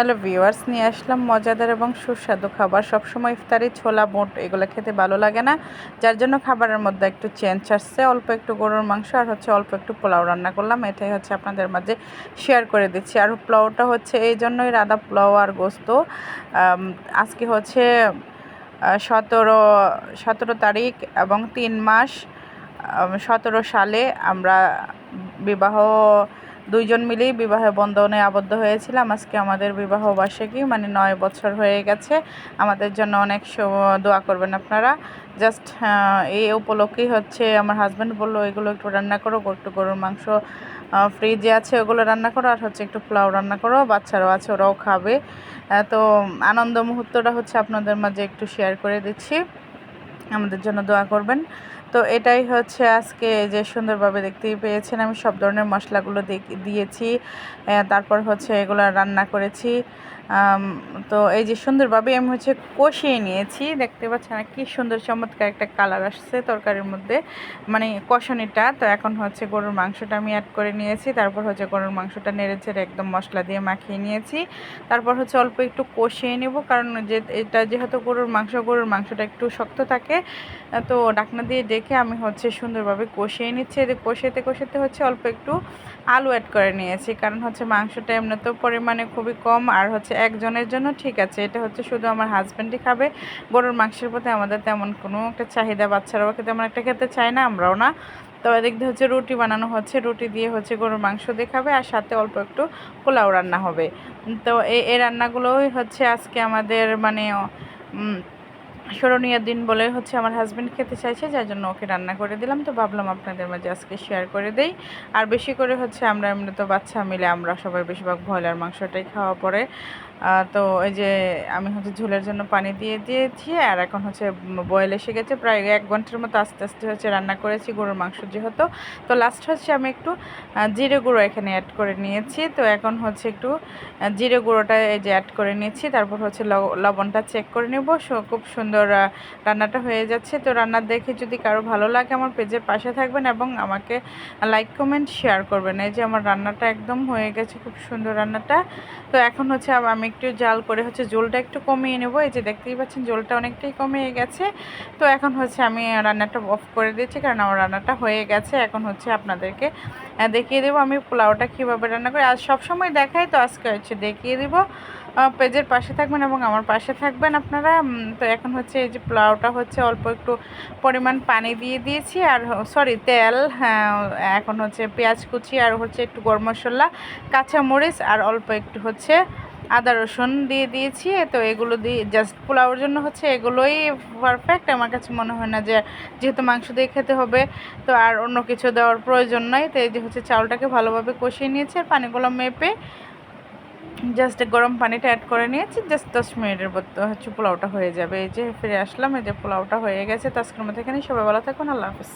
Hello viewers নিয়ে আসলাম মজাদার এবং সুস্বাদু খাবার। সবসময় ইফতারি, ছোলা, বুট, এগুলো খেতে ভালো লাগে না। যার জন্য খাবারের মধ্যে একটু চেঞ্জ আসছে, অল্প একটু গরুর মাংস আর হচ্ছে অল্প একটু পোলাও রান্না করলাম। এটাই হচ্ছে আপনাদের মাঝে শেয়ার করে দিচ্ছি। আর পোলাওটা হচ্ছে এই জন্যই রাধা পোলাও আর গোস্ত। আজকে হচ্ছে সতেরো সতেরো তারিখ এবং তিন মাস সতেরো সালে আমরা বিবাহ দুইজন মিলেই বিবাহে বন্ধনে আবদ্ধ হয়েছিলাম। আজকে আমাদের বিবাহ বার্ষিকী মানে নয় বছর হয়ে গেছে। আমাদের জন্য অনেক দোয়া করবেন আপনারা। জাস্ট এই উপলক্ষেই হচ্ছে আমার হাজব্যান্ড বলল, এগুলো একটু রান্না করো একটু গরুর মাংস ফ্রিজে আছে, ওগুলো রান্না করো। আর হচ্ছে একটু পোলাও রান্না করো, বাচ্চারাও আছে, ওরাও খাবে। তো আনন্দ মুহূর্তটা হচ্ছে আপনাদের মাঝে একটু শেয়ার করে দিচ্ছি। আমাদের জন্য দোয়া করবেন। তো এটাই হচ্ছে আজকে যে সুন্দরভাবে দেখতেই পেয়েছেন আমি সব ধরনের মশলাগুলো দিয়েছি তারপর হচ্ছে এগুলো রান্না করেছি। তো এই যে সুন্দরভাবে আমি হচ্ছে কষিয়ে নিয়েছি, দেখতে পাচ্ছেন কি সুন্দর চমৎকার একটা কালার আসছে তরকারির মধ্যে। মানে কষানিটা, তো এখন হচ্ছে গরুর মাংসটা আমি অ্যাড করে নিয়েছি, তারপর হচ্ছে গরুর মাংসটা নেড়ে ছেড়ে একদম মশলা দিয়ে মাখিয়ে নিয়েছি। তারপর হচ্ছে অল্প একটু কষিয়ে নেব, কারণ যে, এটা যেহেতু গরুর মাংস, গরুর মাংসটা একটু শক্ত থাকে, তো ডাকনা দিয়ে ডেকে আমি হচ্ছে সুন্দরভাবে কষিয়ে নিচ্ছি। এদের কষাতে কষাতে হচ্ছে অল্প একটু আলু অ্যাড করে নিয়েছি। কারণ হচ্ছে মাংসটা এমনিতেও পরিমাণে খুবই কম আর হচ্ছে একজনের জন্য ঠিক আছে। এটা হচ্ছে শুধু আমার হাজব্যান্ডই খাবে। গরুর মাংসের প্রতি আমাদের তেমন কোনো একটা চাহিদা, বাচ্চারাও তেমন একটা খেতে চায় না, আমরাও না। তো এদিক দিয়ে হচ্ছে রুটি বানানো হচ্ছে। রুটি দিয়ে হচ্ছে গরুর মাংস দিয়ে খাবে আর সাথে অল্প একটু পোলাও রান্না হবে। তো এই রান্নাগুলোই হচ্ছে আজকে আমাদের মানে স্মরণীয় দিন বলে হচ্ছে আমার হাজব্যান্ড খেতে চাইছে যার জন্য ওকে রান্না করে দিলাম। তো ভাবলাম আপনাদের মাঝে আজকে শেয়ার করে দেই। আর বেশি করে হচ্ছে আমরা এমনি তো বাচ্চা মিলে আমরা সবাই বেশিরভাগ ব্রয়লার মাংসটাই খাওয়া আহ, তো এই যে আমি হচ্ছে ঝোলের জন্য পানি দিয়ে দিয়েছি, আর এখন হচ্ছে বয়েল এসে গেছে। প্রায় এক ঘণ্টার মতো আস্তে আস্তে হচ্ছে রান্না করেছি গরুর মাংস যেহেতু। তো লাস্ট হচ্ছে আমি একটু জিরে গুঁড়ো এখানে অ্যাড করে নিয়েছি। তো এখন হচ্ছে একটু জিরে গুঁড়োটা এই যে অ্যাড করে নিয়েছি। তারপর হচ্ছে লব- লবণটা চেক করে নেব। খুব সুন্দর রান্নাটা হয়ে যাচ্ছে। তো রান্না দেখে যদি কারও ভালো লাগে আমার পেজের পাশে থাকবেন এবং আমাকে লাইক কমেন্ট শেয়ার করবেন। এই যে আমার রান্নাটা একদম হয়ে গেছে, খুব সুন্দর রান্নাটা। তো এখন হচ্ছে আমি একটু জাল করে হচ্ছে জলটা একটু কমিয়ে নেব। এই যে দেখতেই পাচ্ছেন জলটা অনেকটাই কমিয়ে গেছে। তো এখন হচ্ছে আমি রান্নাটা অফ করে দিয়েছি কারণ আমার রান্নাটা হয়ে গেছে। এখন হচ্ছে আপনাদেরকে দেখিয়ে দেবো আমি পোলাওটা কীভাবে রান্না করি। আর সবসময় দেখাই, তো আজকে হচ্ছে দেখিয়ে দিব। পেজের পাশে থাকবেন এবং আমার পাশে থাকবেন আপনারা। তো এখন হচ্ছে এই যে পোলাওটা হচ্ছে অল্প একটু পরিমাণ পানি দিয়ে দিয়েছি। আর সরি তেল হ্যাঁ এখন হচ্ছে পেঁয়াজ কুচি আর হচ্ছে একটু গরম মশলা, কাঁচামরিচ আর অল্প একটু হচ্ছে আদা, রসুন দিয়ে দিয়েছি তো এগুলো দিয়ে জাস্ট পোলাওর জন্য হচ্ছে এগুলোই পারফেক্ট আমার কাছে মনে হয় না যে যেহেতু মাংস দিয়ে খেতে হবে, তো আর অন্য কিছু দেওয়ার প্রয়োজন নাই। তো এই যে হচ্ছে চাউলটাকে ভালোভাবে কষিয়ে নিয়েছি আর পানিগুলো মেপে জাস্ট গরম পানিটা অ্যাড করে নিয়েছি জাস্ট দশ মিনিটের মধ্যে হচ্ছে পোলাওটা হয়ে যাবে। এই যে ফিরে আসলাম, এই যে পোলাওটা হয়ে গেছে। তো আজকের মধ্যে এখানে সবাই ভালো থাকুন, আল্লাহ হাফিজ।